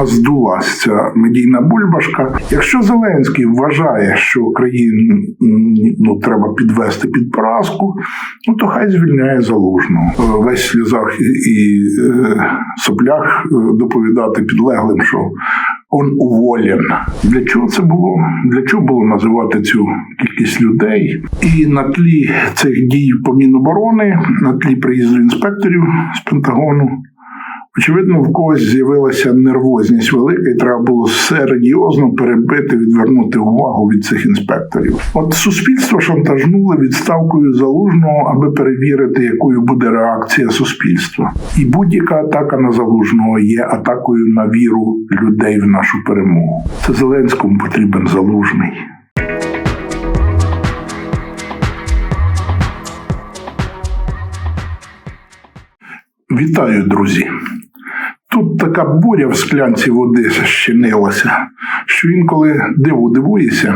нас здулася медійна бульбашка. Якщо Зеленський вважає, що Україну ну, треба підвести під поразку, ну то хай звільняє залужного. Е, Весь сльозах і, і е, соплях е, доповідати підлеглим, що он уволен. Для чого це було? Для чого було називати цю кількість людей? І на тлі цих дій по Міноборони, на тлі приїзду інспекторів з Пентагону. Очевидно, в когось з'явилася нервозність велика, і треба було серйозно перебити, відвернути увагу від цих інспекторів. От суспільство шантажнули відставкою залужного, аби перевірити, якою буде реакція суспільства. І будь-яка атака на залужного є атакою на віру людей в нашу перемогу. Це Зеленському потрібен залужний. Вітаю, друзі! Така буря в склянці води щинилася, що інколи диву дивуєшся.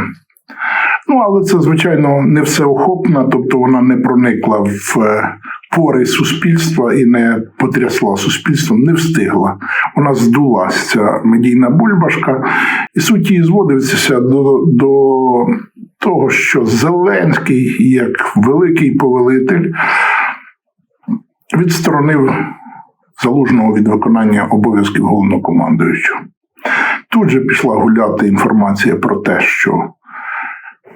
Ну, але це, звичайно, не всеохопна, тобто вона не проникла в е, пори суспільства і не потрясла суспільством, не встигла. Вона здулася, ця медійна бульбашка, і суть її зводиться до, до того, що Зеленський, як великий повелитель, відсторонив залужного від виконання обов'язків головнокомандуючого. Тут же пішла гуляти інформація про те, що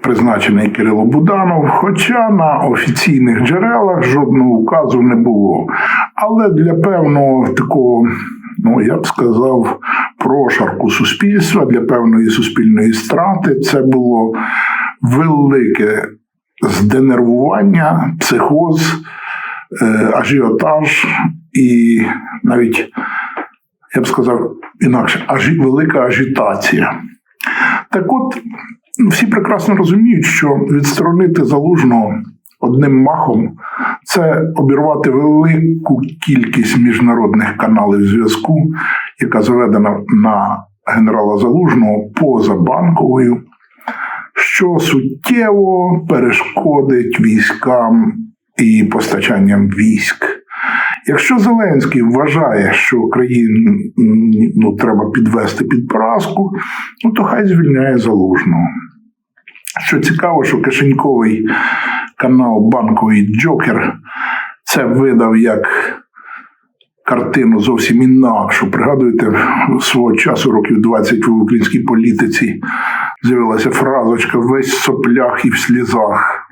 призначений Кирило Буданов, хоча на офіційних джерелах жодного указу не було. Але для певного такого, ну я б сказав, прошарку суспільства, для певної суспільної страти, це було велике зденервування, психоз е, ажіотаж і навіть, я б сказав інакше, ажі, велика ажітація. Так от, всі прекрасно розуміють, що відсторонити залужного одним махом це обірвати велику кількість міжнародних каналів зв'язку, яка заведена на генерала Залужного поза банковою, що суттєво перешкодить військам і постачанням військ. Якщо Зеленський вважає, що Україну ну, треба підвести під поразку, ну то хай звільняє залужного. Що цікаво, що кишеньковий канал банковий Джокер це видав як картину зовсім інакшу. Пригадуєте, свого часу, років 20 в українській політиці, з'явилася фразочка весь соплях і в слізах.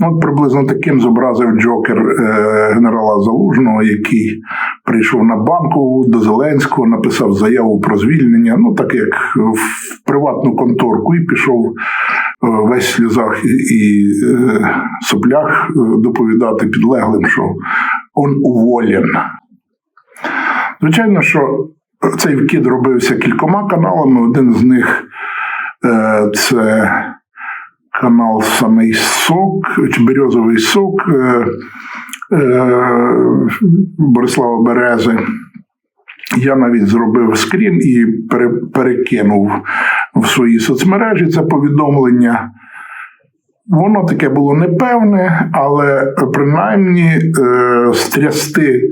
Ну, От приблизно таким зобразив Джокер е, генерала Залужного, який прийшов на банку до Зеленського, написав заяву про звільнення. Ну, так як в приватну конторку, і пішов е, весь в сльозах і е, соплях доповідати підлеглим, що он уволен. Звичайно, що цей вкид робився кількома каналами. Один з них це канал самий сок, березовий сок е, е, Борислава Берези. Я навіть зробив скрін і перекинув в свої соцмережі це повідомлення. Воно таке було непевне, але принаймні е, стрясти е,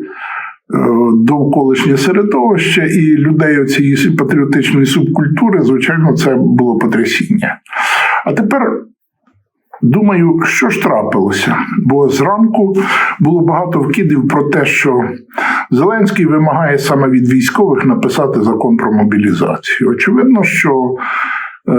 довколишнє середовище і людей цієї патріотичної субкультури, звичайно, це було потрясіння. А тепер думаю, що ж трапилося? Бо зранку було багато вкидів про те, що Зеленський вимагає саме від військових написати закон про мобілізацію. Очевидно, що е,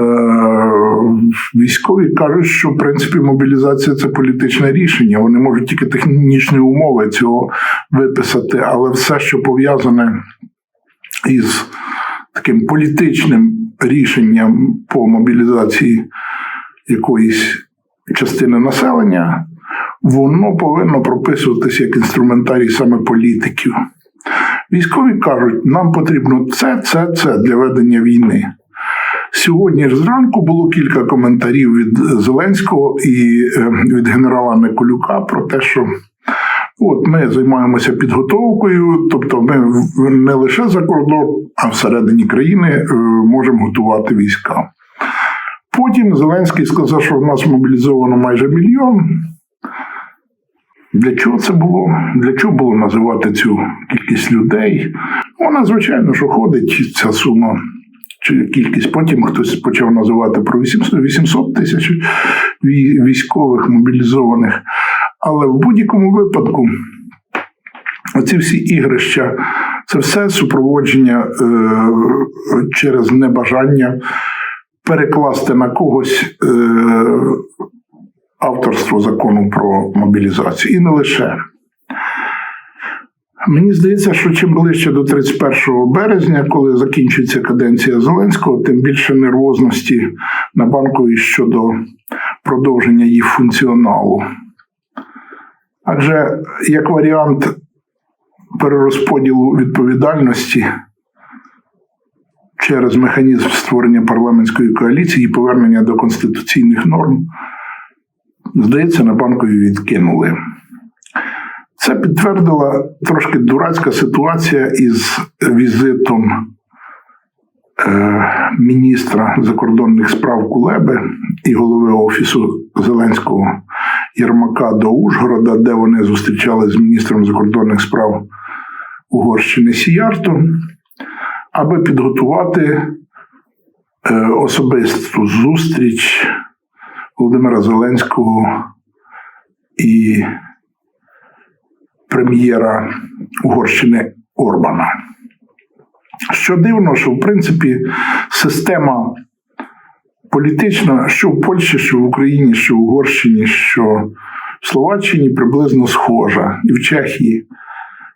військові кажуть, що в принципі мобілізація це політичне рішення. Вони можуть тільки технічні умови цього виписати, але все, що пов'язане із таким політичним рішенням по мобілізації якоїсь частини населення, воно повинно прописуватися як інструментарій саме політиків. Військові кажуть, нам потрібно це, це, це для ведення війни. Сьогодні ж зранку було кілька коментарів від Зеленського і е, від генерала Николюка про те, що от ми займаємося підготовкою, тобто ми не лише за кордон, а всередині країни е, можемо готувати війська. Потім Зеленський сказав, що в нас мобілізовано майже мільйон. Для чого це було? Для чого було називати цю кількість людей? Вона, звичайно, що ходить ця сума чи кількість. Потім хтось почав називати про 800, 800 тисяч військових мобілізованих. Але в будь-якому випадку оці всі ігрища це все супроводження е, через небажання перекласти на когось е, авторство закону про мобілізацію. І не лише. Мені здається, що чим ближче до 31 березня, коли закінчується каденція Зеленського, тим більше нервозності на банковій щодо продовження їх функціоналу. Адже як варіант перерозподілу відповідальності через механізм створення парламентської коаліції і повернення до конституційних норм, здається, на банкові відкинули. Це підтвердила трошки дурацька ситуація із візитом е, міністра закордонних справ Кулеби і голови офісу Зеленського Єрмака до Ужгорода, де вони зустрічалися з міністром закордонних справ Угорщини Сіярто, аби підготувати особисту зустріч Володимира Зеленського і прем'єра Угорщини Орбана. Що дивно, що в принципі система політична, що в Польщі, що в Україні, що в Угорщині, що в Словаччині приблизно схожа, і в Чехії.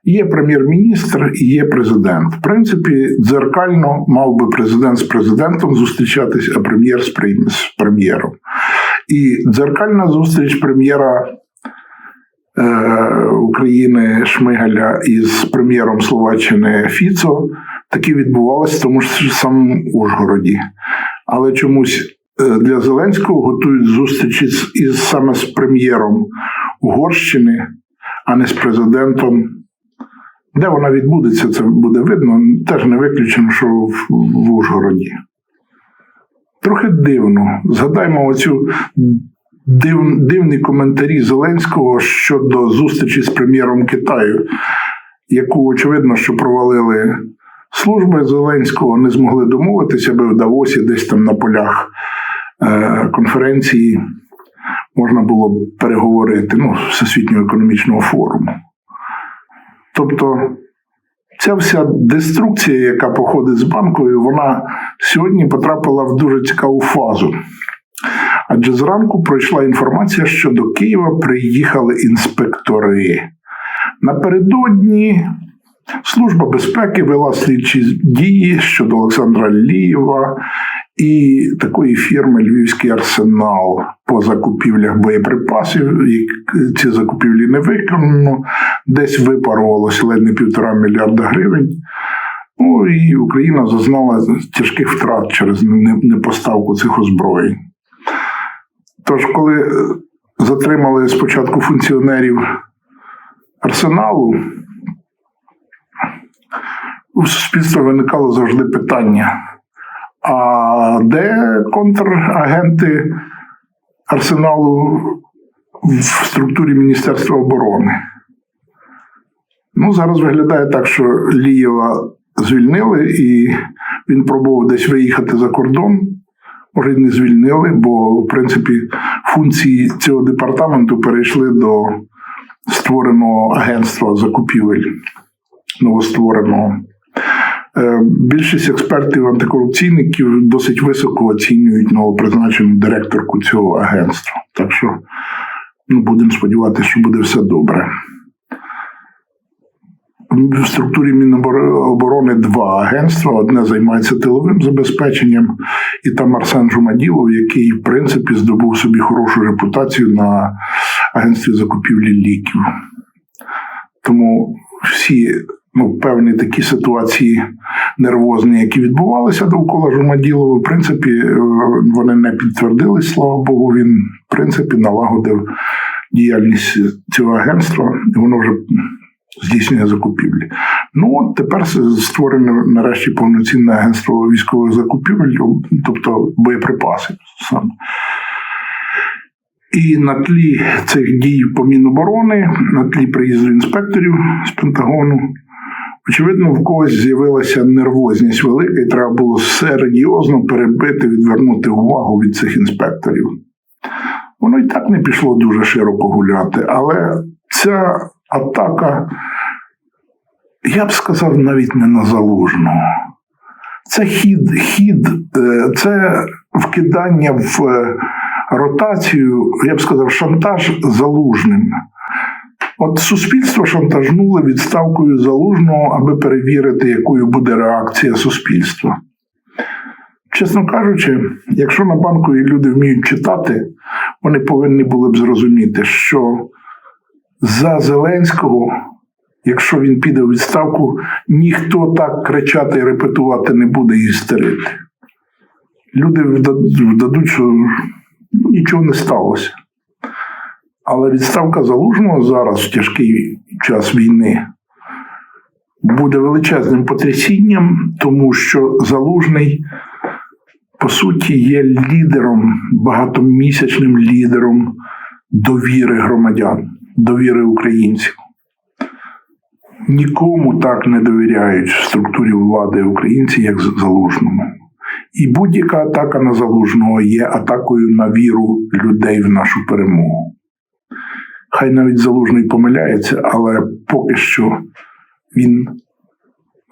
Є прем'єр-міністр і є президент. В принципі, дзеркально мав би президент з президентом зустрічатись, а прем'єр з прем'єром. І дзеркальна зустріч прем'єра е, України Шмигаля із прем'єром Словаччини Фіцо таки відбувалася в тому ж самому Ужгороді. Але чомусь е, для Зеленського готують зустрічі із саме з прем'єром Угорщини, а не з президентом. Де вона відбудеться, це буде видно. Теж не виключено, що в, в Ужгороді. Трохи дивно. Згадаймо оцю див, дивні коментарі Зеленського щодо зустрічі з прем'єром Китаю, яку, очевидно, що провалили служби Зеленського, не змогли домовитися, аби в Давосі, десь там на полях е, конференції можна було переговорити ну, Всесвітнього економічного форуму. Тобто ця вся деструкція, яка походить з банкою, вона сьогодні потрапила в дуже цікаву фазу. Адже зранку пройшла інформація, що до Києва приїхали інспектори. Напередодні Служба безпеки вела слідчі дії щодо Олександра Лієва і такої фірми Львівський арсенал по закупівлях боєприпасів. І ці закупівлі не виконано, десь випарувалося ледь не півтора мільярда гривень. Ну і Україна зазнала тяжких втрат через непоставку цих озброєнь. Тож, коли затримали спочатку функціонерів арсеналу, у суспільства виникало завжди питання: а де контрагенти арсеналу в структурі Міністерства оборони? Ну, зараз виглядає так, що Лієва звільнили, і він пробував десь виїхати за кордон. Може, не звільнили, бо, в принципі, функції цього департаменту перейшли до створеного агентства закупівель новоствореного. Е, Більшість експертів антикорупційників досить високо оцінюють новопризначену директорку цього агентства. Так що ну, будемо сподіватися, що буде все добре. В структурі Міноборони два агентства. Одне займається тиловим забезпеченням, і там Арсен Жумаділов, який, в принципі, здобув собі хорошу репутацію на агентстві закупівлі ліків. Тому всі ну, певні такі ситуації нервозні, які відбувалися довкола Жумаділова, в принципі, е, вони не підтвердились, слава Богу. Він, в принципі, налагодив діяльність цього агентства, і воно вже здійснює закупівлі. Ну, от тепер створене нарешті повноцінне агентство військових закупівель, тобто боєприпаси саме. І на тлі цих дій по Міноборони, на тлі приїзду інспекторів з Пентагону, очевидно, в когось з'явилася нервозність велика, і треба було серйозно перебити, відвернути увагу від цих інспекторів. Воно і так не пішло дуже широко гуляти, але ця атака, я б сказав, навіть не на залужного. Це хід, хід, е, це вкидання в е, ротацію, я б сказав, шантаж залужним. От суспільство шантажнули відставкою залужного, аби перевірити, якою буде реакція суспільства. Чесно кажучи, якщо на банку люди вміють читати, вони повинні були б зрозуміти, що за Зеленського, якщо він піде у відставку, ніхто так кричати і репетувати не буде і істерити. Люди вдадуть, що нічого не сталося. Але відставка залужного зараз в тяжкий час війни буде величезним потрясінням, тому що залужний, по суті, є лідером, багатомісячним лідером довіри громадян, довіри українців. Нікому так не довіряють в структурі влади українці, як залужному. І будь-яка атака на залужного є атакою на віру людей в нашу перемогу. Хай навіть залужний помиляється, але поки що він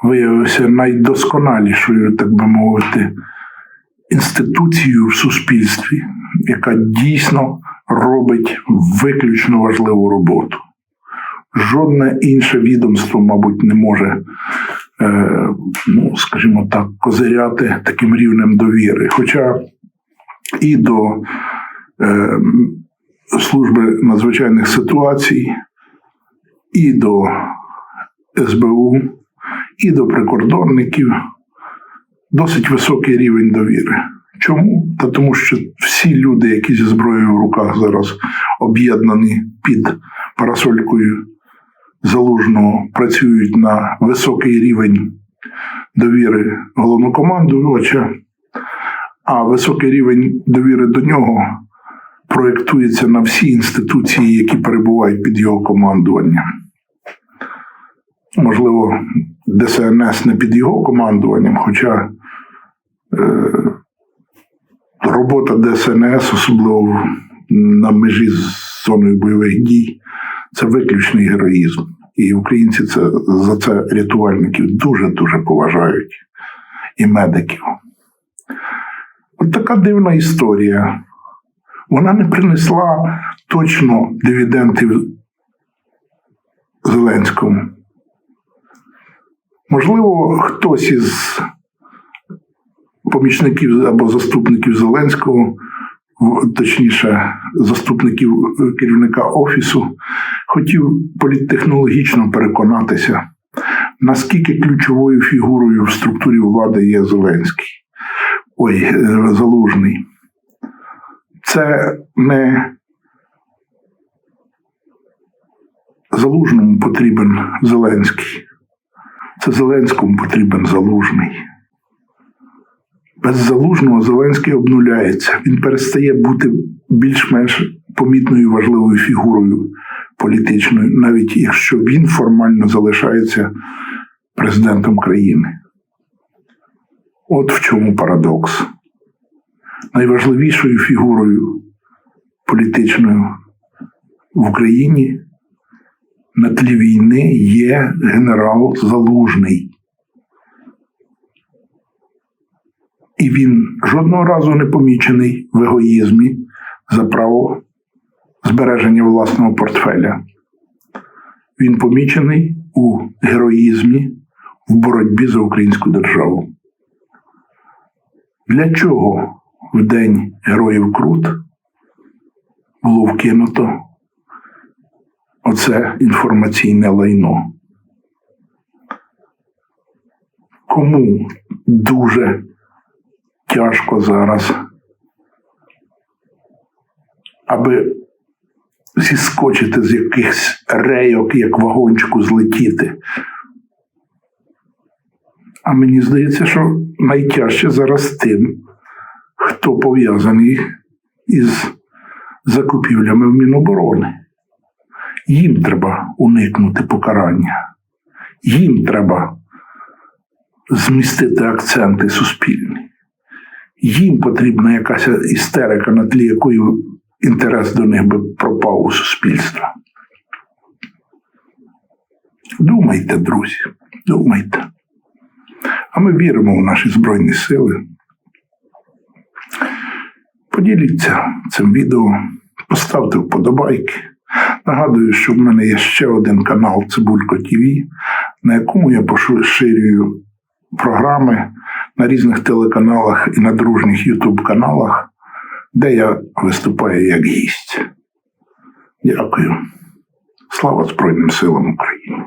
виявився найдосконалішою, так би мовити, інституцією в суспільстві, яка дійсно робить виключно важливу роботу. Жодне інше відомство, мабуть, не може, е, ну, скажімо так, козиряти таким рівнем довіри. Хоча і до е, служби надзвичайних ситуацій, і до СБУ, і до прикордонників досить високий рівень довіри. Чому? Та тому, що всі люди, які зі зброєю в руках зараз об'єднані під парасолькою залужного, працюють на високий рівень довіри головнокомандувача, а високий рівень довіри до нього проєктується на всі інституції, які перебувають під його командуванням. Можливо, ДСНС не під його командуванням, хоча е, робота ДСНС, особливо на межі з зоною бойових дій, це виключний героїзм. І українці це за це рятувальників дуже-дуже поважають і медиків. От така дивна історія. Вона не принесла точно дивідендів Зеленському. Можливо, хтось із помічників або заступників Зеленського, точніше, заступників керівника Офісу, хотів політтехнологічно переконатися, наскільки ключовою фігурою в структурі влади є Зеленський. Ой, е, Залужний. Це не Залужному потрібен Зеленський. Це Зеленському потрібен залужний. Без залужного Зеленський обнуляється. Він перестає бути більш-менш помітною важливою фігурою політичною, навіть якщо він формально залишається президентом країни. От в чому парадокс. Найважливішою фігурою політичною в Україні на тлі війни є генерал Залужний. І він жодного разу не помічений в егоїзмі за право збереження власного портфеля. Він помічений у героїзмі в боротьбі за українську державу. Для чого в День Героїв Крут було вкинуто оце інформаційне лайно. Кому дуже тяжко зараз, аби зіскочити з якихось рейок, як вагончику злетіти. А мені здається, що найтяжче зараз тим, хто пов'язаний із закупівлями в Міноборони. Їм треба уникнути покарання. Їм треба змістити акценти суспільні. Їм потрібна якась істерика, на тлі якої інтерес до них би пропав у суспільства. Думайте, друзі, думайте. А ми віримо в наші Збройні Сили. Поділіться цим відео, поставте вподобайки. Нагадую, що в мене є ще один канал Цибулько ТВ, на якому я поширюю програми на різних телеканалах і на дружніх Ютуб каналах, де я виступаю як гість. Дякую. Слава Збройним силам України!